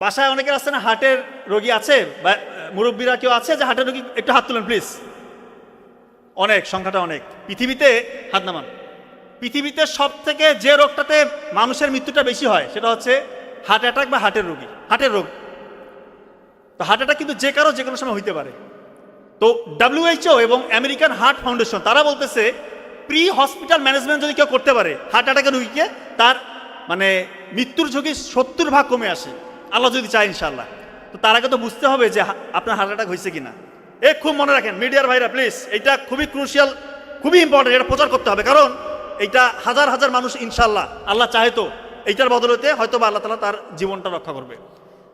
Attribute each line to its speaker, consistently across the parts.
Speaker 1: বাসায় অনেকের আছে না, হার্টের রোগী আছে, বা মুরব্বীরা কেউ আছে যে হার্টের রোগী? একটু হাত তুলেন প্লিজ অনেক, সংখ্যাটা অনেক। পৃথিবীতে, হাত নামান। পৃথিবীতে সব থেকে যে রোগটাতে মানুষের মৃত্যুটা বেশি হয়, সেটা হচ্ছে হার্ট অ্যাটাক বা হার্টের রোগী। হার্টের রোগ। তো হার্ট অ্যাটাক কিন্তু যে কারও, যে কোনো সময় হইতে পারে। তো ডাব্লিউএইচও এবং আমেরিকান হার্ট ফাউন্ডেশন তারা বলতেছে প্রি হসপিটাল ম্যানেজমেন্ট যদি কেউ করতে পারে, হার্ট অ্যাটাকের রুগীকে, তার মানে মৃত্যুর ঝুঁকি সত্তর ভাগ কমে আসে। আল্লাহ যদি চায় ইনশাল্লাহ তো তার আগে তো বুঝতে হবে যে আপনার হার্ট অ্যাটাক হয়েছে কিনা। এ, খুব মনে রাখেন, মিডিয়ার ভাইরা প্লিজ এটা খুবই ক্রুশিয়াল খুবই ইম্পর্টেন্ট এটা প্রচার করতে হবে। কারণ এইটা হাজার হাজার মানুষ ইনশাল্লাহ আল্লাহ চাহে তো। এইটার বদলতে হয়তো বা আল্লাহ তালা তার জীবনটা রক্ষা করবে।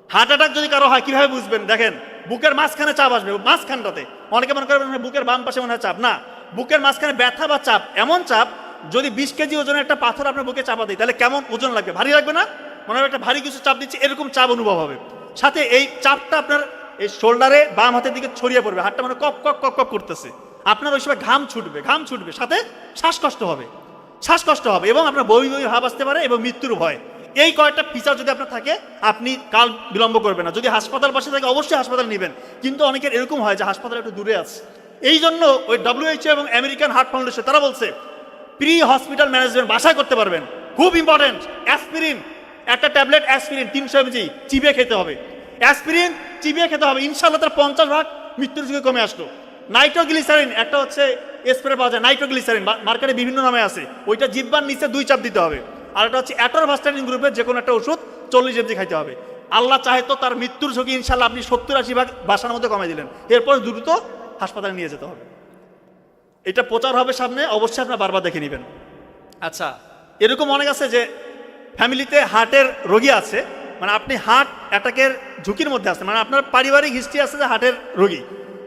Speaker 1: হার্ট অ্যাটাক যদি কারও হয়, কীভাবে বুঝবেন? দেখেন, বুকের মাঝখানে চাপ আসবে, মাঝখানটাতে। অনেকে মনে করবেন বুকের বাম পাশে মনে হয় চাপ। না, বুকের মাঝখানে ব্যথা বা চাপ, এমন চাপ, যদি বিশ কেজি ওজনের একটা পাথর আপনার বুকে চাপা দেয়, তাহলে কেমন ওজন লাগবে? ভারী লাগবে না? মনে হবে একটা ভারী কিছু চাপ দিচ্ছে, এরকম চাপ অনুভব হবে। সাথে এই চাপটা আপনার এই শোল্ডারে বাম হাতের দিকে ছড়িয়ে পড়বে, হাতটা মানে কপ কপ কপ কপ করতেছে। আপনার ওই সময় ঘাম ছুটবে ঘাম ছুটবে, সাথে শ্বাসকষ্ট হবে। শ্বাসকষ্ট হবে এবং আপনার বই বই ভাব আসতে পারে এবং মৃত্যুর ভয়। এই কয়েকটা ফিচার যদি আপনার থাকে, আপনি কাল বিলম্ব করবেন না। যদি হাসপাতাল পাশে থাকে, অবশ্যই হাসপাতাল নেবেন। কিন্তু অনেকের এরকম হয় যে হাসপাতাল একটু দূরে আছে। এই জন্য ওই ডব্লিউএইচও এবং আমেরিকান হার্ট ফাউন্ডেশন তারা বলছে প্রি হসপিটাল ম্যানেজমেন্ট বাসায় করতে পারবেন। খুব ইম্পর্টেন্ট অ্যাসপিরিন একটা ট্যাবলেট, অ্যাসপিরিন, তিনশো এমজি চিবিয়ে খেতে হবে। অ্যাসপিরিন চিবিয়ে খেতে হবে ইনশাল্লাহ তার পঞ্চাশ ভাগ মৃত্যুর ঝুঁকি কমে আসলো। নাইট্রোগ্লিসারিন, একটা হচ্ছে স্প্রে পাওয়া যায়, নাইট্রোগ্লিসারিন মার্কেটে বিভিন্ন নামে আছে। ওইটা জিব্বার নিচে দুই চাপ দিতে হবে। আর একটা হচ্ছে অ্যাটোরভাস্টারিন গ্রুপের যে কোনো একটা ওষুধ চল্লিশ এমজি খাইতে হবে। আল্লাহ চাহে তো তার মৃত্যুর ঝুঁকি ইনশাল্লাহ আপনি সত্তর আশি ভাগ বাসার মধ্যে কমে দিলেন। এরপর দ্রুত হাসপাতালে নিয়ে যেতে হবে। এটা প্রচার হবে সামনে, অবশ্যই আপনার বারবার দেখে নেবেন। আচ্ছা এরকম অনেক আছে যে ফ্যামিলিতে হার্টের রোগী আছে মানে আপনি হার্ট অ্যাটাকের ঝুঁকির মধ্যে আছেন মানে আপনার পারিবারিক হিস্ট্রি আছে যে হার্টের রোগী।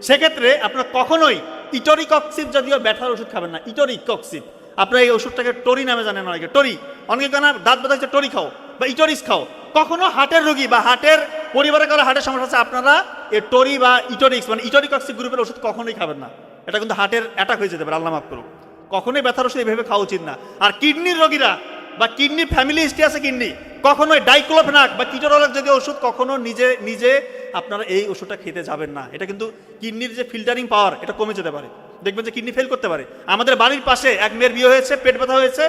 Speaker 1: সেক্ষেত্রে আপনার কখনোই ইটোরিকক্সিপ জাতীয় ব্যথার ওষুধ খাবেন না, ইটোরিকক্সিপ। আপনার এই ওষুধটাকে টরি নামে জানেন অনেকে, টরি। অনেকে কেন দাঁত ব্যথা হচ্ছে টরি খাও বা ইটোরিস খাও। কখনো হার্টের রোগী বা হার্টের পরিবারে কারও হার্টের সমস্যা আছে, আপনারা এই টরি বা ইটোরিক্স মানে ইটোরিকক্সিপ গ্রুপের ওষুধ কখনোই খাবেন না। এটা কিন্তু হার্টের অ্যাটাক হয়ে যেতে পারে, আল্লাহ মাফ করুক। কখনোই ব্যথার ওষুধ এভাবে খাওয়া উচিত না। আর কিডনির রোগীরা বা কিডনি ফ্যামিলি হিস্ট্রি আছে কিডনি? কখনোই ডাইক্লোফেনাক বা কিটোরলক যদি ওষুধ কখনো নিজে নিজে আপনারা এই ওষুধটা খেতে যাবেন না। এটা কিন্তু কিডনির যে ফিল্টারিং পাওয়ার এটা কমে যেতে পারে। দেখবেন যে কিডনি ফেল করতে পারে। আমাদের বাড়ির পাশে এক মেয়ের বিয়ে হয়েছে, পেট ব্যথা হয়েছে।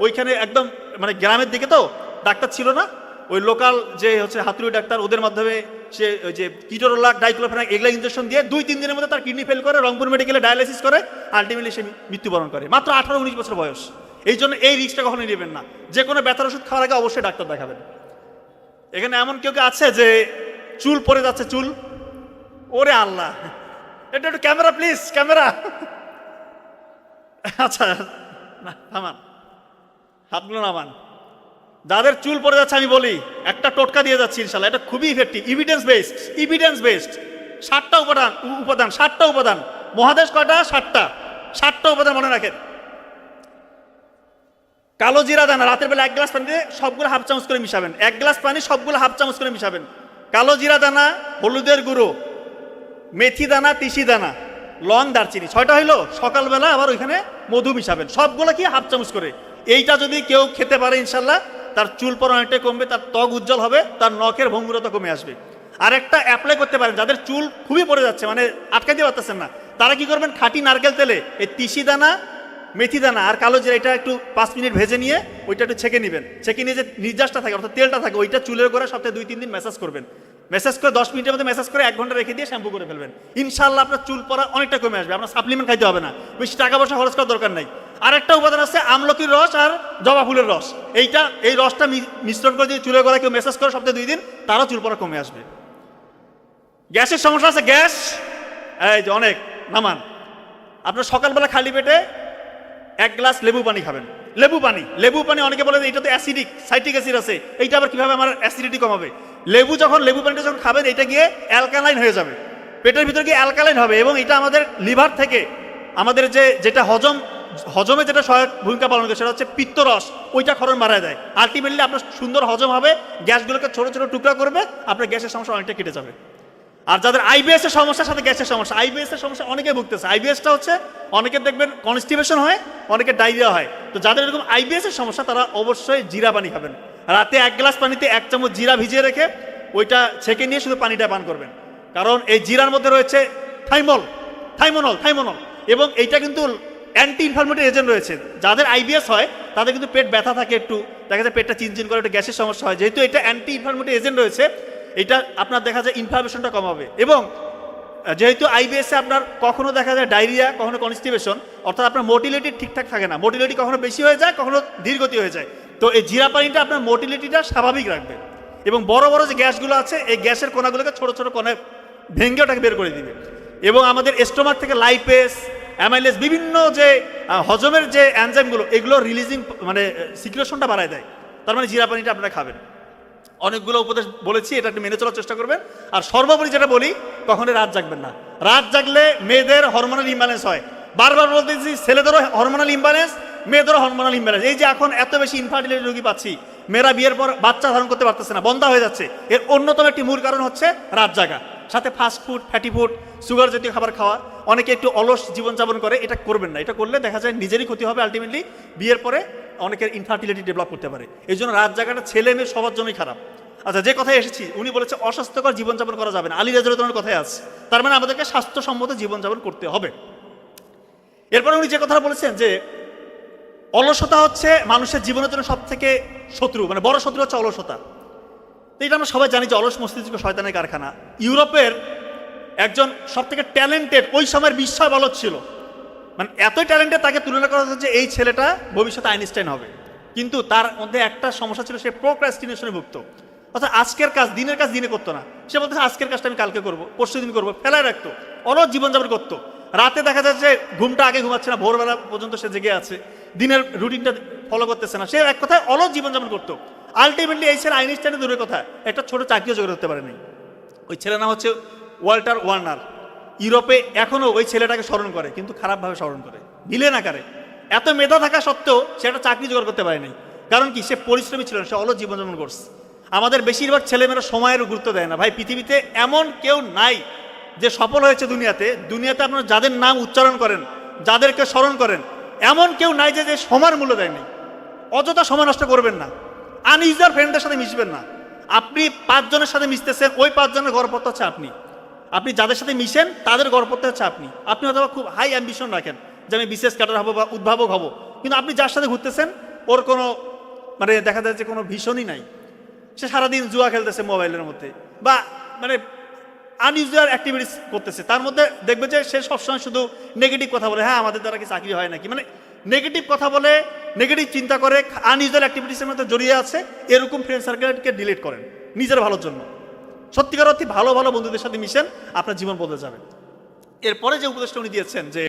Speaker 1: ওইখানে একদম মানে গ্রামের দিকে তো ডাক্তার ছিল না। ওই লোকাল যে হচ্ছে হাতুড়ি ডাক্তার, ওদের মাধ্যমে সে ওই যে কিটোরোলাক, ডাইক্লোফেনাক এগুলা ইঞ্জেকশন দিয়ে দুই, তিন দিনের মধ্যে তার কিডনি ফেল করে রংপুর মেডিকেলে ডায়ালিসিস করে। আলটিমেটলি সে মৃত্যুবরণ করে। মাত্র আঠারো, উনিশ বছর বয়স। এই জন্য এই রিক্সটা কখনোই নেবেন না। যে কোনো ব্যথার ওষুধ খাওয়ার আগে অবশ্যই ডাক্তার দেখাবেন। এখানে এমন কেউ কেউ আছে যে চুল পড়ে যাচ্ছে, চুল। ওরে আল্লাহ। এটা একটু ক্যামেরা, প্লিজ, ক্যামেরা। আচ্ছা না, থামান। হাতগুলো নামান। যাদের চুল পড়ে যাচ্ছে আমি বলি, একটা টোটকা দিয়ে যাচ্ছি ইনশাল্লাহ। এটা খুবই effective evidence based evidence based ষাটটা উপাদান উপাদান, ষাটটা উপাদান। মহাদেশ কয়টা? ষাটটা। ষাটটা উপাদান মনে রাখেন। কালো জিরা দানা, রাতের বেলা এক গ্লাস পানিতে সবগুলো হাফ চামচ করে মিশাবেন। এক গ্লাস পানি, সবগুলো হাফ চামচ করে মিশাবেন। কালো জিরা দানা, হলুদের গুঁড়ো, মেথি দানা, তিসি দানা, লং দারচিনি, ছয়টা হইল, সকালবেলা আবার ওইখানে মধু মিশাবেন। সবগুলো কি হাফ চামচ করে? এইটা যদি কেউ খেতে পারে ইনশাল্লাহ তার চুল পর অনেকটাই কমবে, তার ত্বক উজ্জ্বল হবে, তার নখের ভঙ্গুরতা কমে আসবে। আর একটা অ্যাপ্লাই করতে পারেন, যাদের চুল খুবই পড়ে যাচ্ছে মানে আটকে দিয়ে পারতেছেন না, তারা কি করবেন? খাঁটি নারকেল তেলে এই তিসি দানা মেথি দানা আর কালো জিরা, এটা একটু পাঁচ মিনিট ভেজে নিয়ে ওইটা একটু ছেঁকে নেবেন। ছেঁকে নিয়ে যে নির্যাসটা থাকে, অর্থাৎ তেলটা থাকে, ওইটা চুলের করে সপ্তাহে দুই, তিন দিন ম্যাসাজ করবেন। ম্যাসাজ করে দশ মিনিটের মধ্যে ম্যাসাজ করে এক ঘণ্টা রেখে দিয়ে শ্যাম্পু করে ফেলবেন। ইনশাল্লাহ আপনার চুল পড়া অনেকটা কমে আসবে, আপনার সাপ্লিমেন্ট খাইতে হবে না। বেশি টাকা পয়সা খরচ করার দরকার নাই। আর একটা উপাদান আছে আমলকির রস আর জবা ফুলের রস। এইটা, এই রসটা মিশ্রণ করে যদি চুলের গলায় কেউ ম্যাসাজ করে সপ্তাহে দুই দিন, তারও চুল পড়া কমে আসবে। গ্যাসের সমস্যা আছে, গ্যাস। এই যে অনেক, নামান। আপনার সকালবেলা খালি পেটে এক গ্লাস লেবু পানি খাবেন। লেবু পানি। লেবু পানি অনেকে বলে এটা তো অ্যাসিডিক সাইট্রিক অ্যাসিড আছে। এইটা আবার কীভাবে আমার অ্যাসিডিটি কমাবে? লেবু যখন লেবু পানিটা যখন খাবেন এটা গিয়ে অ্যালকালাইন হয়ে যাবে। পেটের ভিতরে গিয়ে অ্যালকালাইন হবে এবং এটা আমাদের লিভার থেকে আমাদের যে যেটা হজম হজমে যেটা সহায়ক ভূমিকা পালন করে, সেটা হচ্ছে পিত্তরস। ওইটা খরণ বাড়ায় দেয়। আলটিমেটলি আপনার সুন্দর হজম হবে, গ্যাসগুলোকে ছোট ছোট টুকরা করবে, আপনার গ্যাসের সমস্যা অনেকটা কেটে যাবে। আর যাদের আইবিএস এর সমস্যার সাথে গ্যাসের সমস্যা আইবিএস এর সমস্যা অনেকে ভুগতেছে। আইবিএসটা হচ্ছে, অনেকে দেখবেন কনস্টিপেশন হয়, অনেকে ডায়রিয়া হয়। তো যাদের এরকম আইবিএস এর সমস্যা, তারা অবশ্যই জিরা পানি খাবেন। রাতে এক গ্লাস পানিতে এক চামচ জিরা ভিজিয়ে রেখে ওইটা ছেঁকে নিয়ে শুধু পানিটা পান করবেন। কারণ এই জিরার মধ্যে রয়েছে থাইমল, থাইমোনল থাইমোনল। এবং এইটা কিন্তু অ্যান্টি ইনফ্লামেটরি এজেন্ট রয়েছে। যাদের আইবিএস হয়, তাদের কিন্তু পেট ব্যথা থাকে একটু। দেখা যায় পেটটা চিনচিন করে, একটু গ্যাসের সমস্যা হয়। যেহেতু এটা অ্যান্টি ইনফ্লামেটরি এজেন্ট রয়েছে এটা আপনার দেখা যায় ইনফ্লামেশনটা কমাবে এবং যেহেতু আইবিএসে আপনার কখনো দেখা যায় ডায়রিয়া কখনো কনস্টিপেশন অর্থাৎ আপনার মোটিলিটি ঠিকঠাক থাকে না। মোটিলিটি কখনো বেশি হয়ে যায়, কখনো ধীরগতি হয়ে যায়। তো এই জিরা পানিটা আপনার মোটিলিটিটা স্বাভাবিক রাখবে। এবং বড় বড় যে গ্যাসগুলো আছে, এই গ্যাসের কণাগুলোকে ছোট ছোট কণায় ভেঙে ওটাকে বের করে দিবে। এবং আমাদের স্টোমাক থেকে লাইপেস অ্যামাইলেস বিভিন্ন যে হজমের যে অ্যানজাইমগুলো এগুলো রিলিজিং মানে সিকুলেশনটা বাড়ায় দেয়। তার মানে জিরা পানিটা আপনারা খাবেন। অনেকগুলো উপদেশ বলেছি, এটা একটু মেনে চলার চেষ্টা করবেন। আর সর্বোপরি যেটা বলি, কখনোই রাত জাগবেন না। রাত জাগলে মেয়েদের হরমোনাল ইমব্যালেন্স হয়। বারবার বলতেছি, ছেলেদেরও হরমোনাল ইমব্যালেন্স মেয়েদেরও হরমোনাল ইমব্যালেন্স এই যে এখন এত বেশি ইনফার্টিলিটি রোগী পাচ্ছি, মেয়েরা বিয়ের পর বাচ্চা ধারণ করতে পারতেছে না, বন্ধা হয়ে যাচ্ছে। এর অন্যতম একটি মূল কারণ হচ্ছে রাত জাগা। সাথে fast food fatty food sugar জাতীয় খাবার খাওয়া। অনেকে একটু অলস জীবনযাপন করে, এটা করবেন না। এটা করলে দেখা যায় নিজেরই ক্ষতি হবে আলটিমেটলি বিয়ের পরে অনেকের ইনফার্টিলিটি ডেভেলপ করতে পারে। এই জন্য রাত জাগাটা ছেলে মেয়ে সবার জন্যই খারাপ। আচ্ছা যে কথায় এসেছি, উনি বলেছে অস্বাস্থ্যকর জীবনযাপন করা যাবে না। আলী রাজুর কথায় আছে। তার মানে আমাদেরকে স্বাস্থ্যসম্মত জীবনযাপন করতে হবে। এরপরে উনি যে কথা বলেছেন যে, অলসতা হচ্ছে মানুষের জীবনের জন্য সব থেকে শত্রু মানে বড় শত্রু হচ্ছে অলসতা। তো এটা আমরা সবাই জানি যে অলস মস্তিষ্ক শয়তানের কারখানা। ইউরোপের একজন সব থেকে ট্যালেন্টেড ওই সময়ের বিস্ময় বলদ ছিল। মানে এতই ট্যালেন্টে তাকে তুলনা করা হচ্ছে যে এই ছেলেটা ভবিষ্যতে আইনস্টাইন হবে। কিন্তু তার মধ্যে একটা সমস্যা ছিল, সে প্রোক্রাস্টিনেশনে ভুক্ত অর্থাৎ আজকের কাজ দিনের কাজ দিনে করতো না। সে বলতে, আজকের কাজটা আমি কালকে করব, পরশু দিন করব। ফেলায় রাখতো। অলস জীবনযাপন করতো। রাতে দেখা যাচ্ছে ঘুমটা আগে ঘুমাচ্ছে না, ভোরবেলা পর্যন্ত সে জেগে আছে। দিনের রুটিনটা ফলো করতেছে না। সে এক কথায় অলস জীবনযাপন করতো। আলটিমেটলি এই ছেলে আইনস্টাইনের দূরের কথা। একটা ছোট চাকরিও জোগাড় করতে পারেনি। ওই ছেলের নাম হচ্ছে ওয়াল্টার ওয়ার্নার। ইউরোপে এখনও ওই ছেলেটাকে স্মরণ করে, কিন্তু খারাপভাবে স্মরণ করে। ভিলেন আকারে এত মেধা থাকা সত্ত্বেও সে একটা চাকরি জোগাড় করতে পারেনি কারণ কি? সে পরিশ্রমী ছিল সে অলস জীবনযাপন করছে। আমাদের বেশিরভাগ ছেলেমেয়েরা সময়ের গুরুত্ব দেয় না। ভাই, পৃথিবীতে এমন কেউ নাই যে সফল হয়েছে দুনিয়াতে। দুনিয়াতে আপনারা যাদের নাম উচ্চারণ করেন, যাদেরকে স্মরণ করেন, এমন কেউ নাই যে সময়ের মূল্য দেয়নি অযথা সময় নষ্ট করবেন না। আনইউজার ফ্রেন্ডদের সাথে মিশবেন না। আপনি পাঁচজনের সাথে মিশতেছেন, ওই পাঁচজনের গড়পত্র হচ্ছে আপনি। আপনি যাদের সাথে মিশেন, তাদের গড়পত্র হচ্ছে আপনি। আপনি হয়তো খুব হাই অ্যাম্বিশন রাখেন যে আমি বিশেষ ক্যাডার হব বা উদ্ভাবক হব। কিন্তু আপনি যার সাথে ঘুরতেছেন, ওর কোনো মানে দেখা যায় যে কোনো ভীষণই নাই। সে সারাদিন জুয়া খেলতেছে মোবাইলের মধ্যে বা মানে আনইউজুয়াল অ্যাক্টিভিটিস করতেছে। তার মধ্যে দেখবে যে সে সবসময় শুধু নেগেটিভ কথা বলে হ্যাঁ আমাদের দ্বারা কি চাকরি হয় নাকি? মানে নেগেটিভ কথা বলে নেগেটিভ চিন্তা করে আনইউজুয়াল অ্যাক্টিভিটিসের মধ্যে জড়িয়ে আছে, এরকম ফ্রেন্ড সার্কেলকে ডিলিট করেন নিজের ভালোর জন্য। সত্যিকার অর্থে ভালো ভালো বন্ধুদের সাথে মিশেন, আপনার জীবন বদলে যাবে। এরপরে যে উপদেশটা উনি দিয়েছেন যে